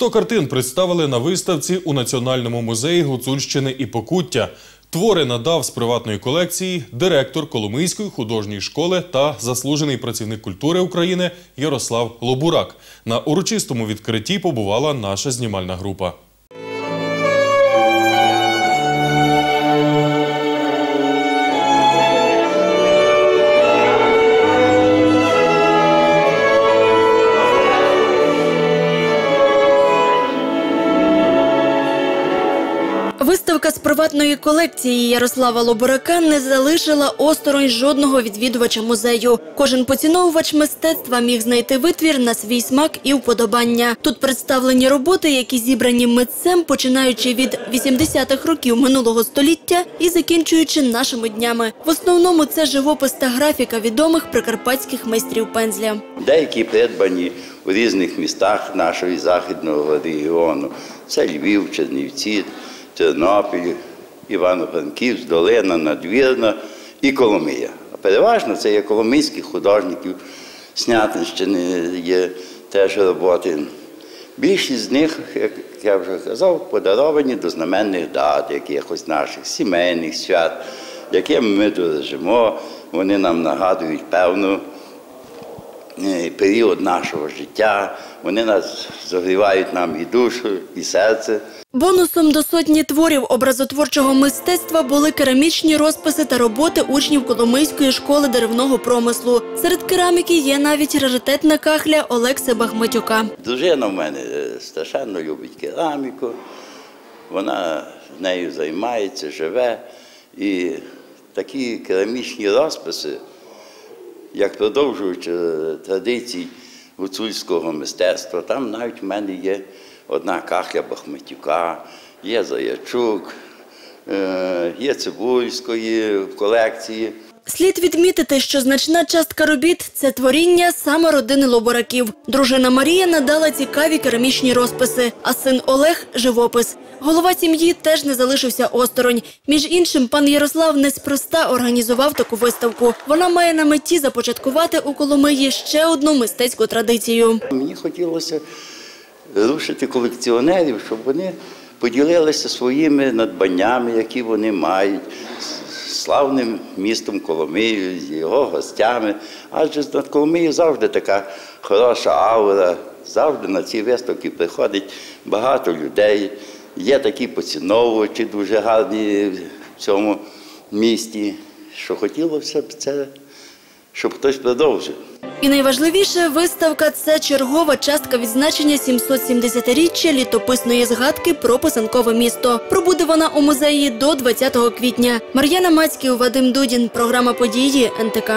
100 картин представили на виставці у Національному музеї Гуцульщини і Покуття. Твори надав з приватної колекції директор Коломийської художньої школи та заслужений працівник культури України Ярослав Лобурак. На урочистому відкритті побувала наша знімальна група. Виставка з приватної колекції Ярослава Лобурака не залишила осторонь жодного відвідувача музею. Кожен поціновувач мистецтва міг знайти витвір на свій смак і вподобання. Тут представлені роботи, які зібрані митцем, починаючи від 80-х років минулого століття і закінчуючи нашими днями. В основному це живопис та графіка відомих прикарпатських майстрів пензля. Деякі придбані у різних містах нашого західного регіону. Це Львів, Чернівці, Тернопіль, Івано-Франківськ, Долина, Надвірна і Коломия. А переважно це є коломийських художників Снятинщини, є теж роботи. Більшість з них, як я вже казав, подаровані до знаменних дат, якихось наших сімейних свят, якими ми дорожимо. Вони нам нагадують певну період нашого життя. Вони нас загрівають нам і душу, і серце. Бонусом до сотні творів образотворчого мистецтва були керамічні розписи та роботи учнів Коломийської школи деревного промислу. Серед кераміки є навіть раритетна кахля Олекси Бахматюка. Дружина в мене е, страшенно любить кераміку, вона нею займається, живе. І такі керамічні розписи, як продовжуючи е, традиції гуцульського мистецтва, там навіть в мене є одна кахля Бахметюка, є Заячук, е, є Цибульської в колекції. Слід відмітити, що значна частка робіт це творіння саме родини Лобораків. Дружина Марія надала цікаві керамічні розписи, а син Олег живопис. Голова сім'ї теж не залишився осторонь. Між іншим, пан Ярослав неспроста організував таку виставку. Вона має на меті започаткувати у Коломиї ще одну мистецьку традицію. Мені хотілося рушити колекціонерів, щоб вони поділилися своїми надбаннями, які вони мають, славним містом Коломиєю, з його гостями. Адже над Коломиєю завжди така хороша аура, завжди на ці виставки приходить багато людей. Є такі поціновувачі дуже гарні в цьому місті, що хотілося б це, щоб хтось продовжив. І найважливіше, виставка це чергова частка відзначення 770-річчя літописної згадки про писанкове місто. Пробуде вона у музеї до 20 квітня. Мар'яна Мацьків, Вадим Дудін. Програма події НТК.